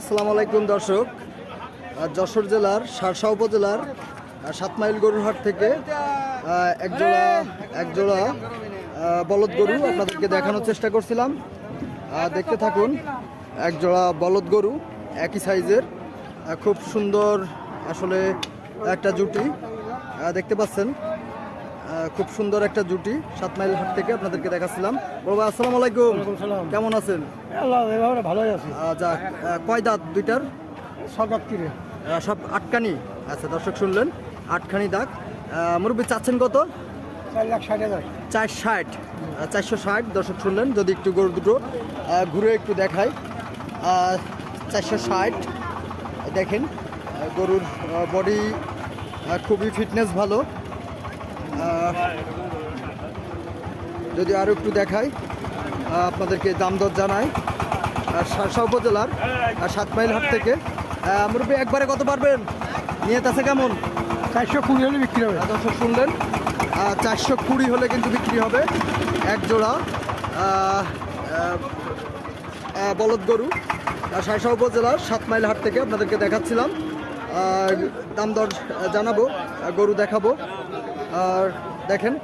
আসসালামু আলাইকুম, দর্শক। যশোর জেলার, সারসা উপজেলার সাত মাইল গরুর হাট থেকে একজোড়া একজোড়া বলদ গরু আপনাদেরকে দেখানোর চেষ্টা করছিলাম। দেখতে থাকুন, একজোড়া বলদ গরু, একই সাইজের খুব সুন্দর আসলে একটা জুটি দেখতে পাচ্ছেন। খুব সুন্দর একটা জুটি সাত মাইল হাট থেকে আপনাদেরকে দেখাচ্ছিলাম। বাবা আসসালামু আলাইকুম। কেমন আছেন? ভালোই আছে। যাক কয় দাঁত দুইটার? সব কিরে? আহ, সব আটকানি আচ্ছা দর্শক শুনলেন আটখানি দাগ মুরব্বী চাচ্ছেন কত? চার লাখ ষাট হাজার। চার ষাট। চারশো ষাট দর্শক শুনলেন যদি একটু গরু দুটো ঘুরে একটু দেখাই। চারশো ষাট। দেখেন গরুর বডি খুবই ফিটনেস ভালো। যদি আরও একটু দেখাই আপনাদেরকে দাম দর জানাই। আর সারসা উপজেলার আর সাত মাইল হাট থেকে। মুরব্বী একবারে কত পারবেন? নিয়ে আছে কেমন? চারশো কুড়ি হলে বিক্রি হবে। দর্শক শুনলেন। চারশো কুড়ি হলে কিন্তু বিক্রি হবে। এক জোড়া বলদ গরু। সারসা উপজেলার সাত মাইল হাট থেকে আপনাদেরকে দেখাচ্ছিলাম। আর দাম দর জানাব গরু দেখাবো। আর দেখেন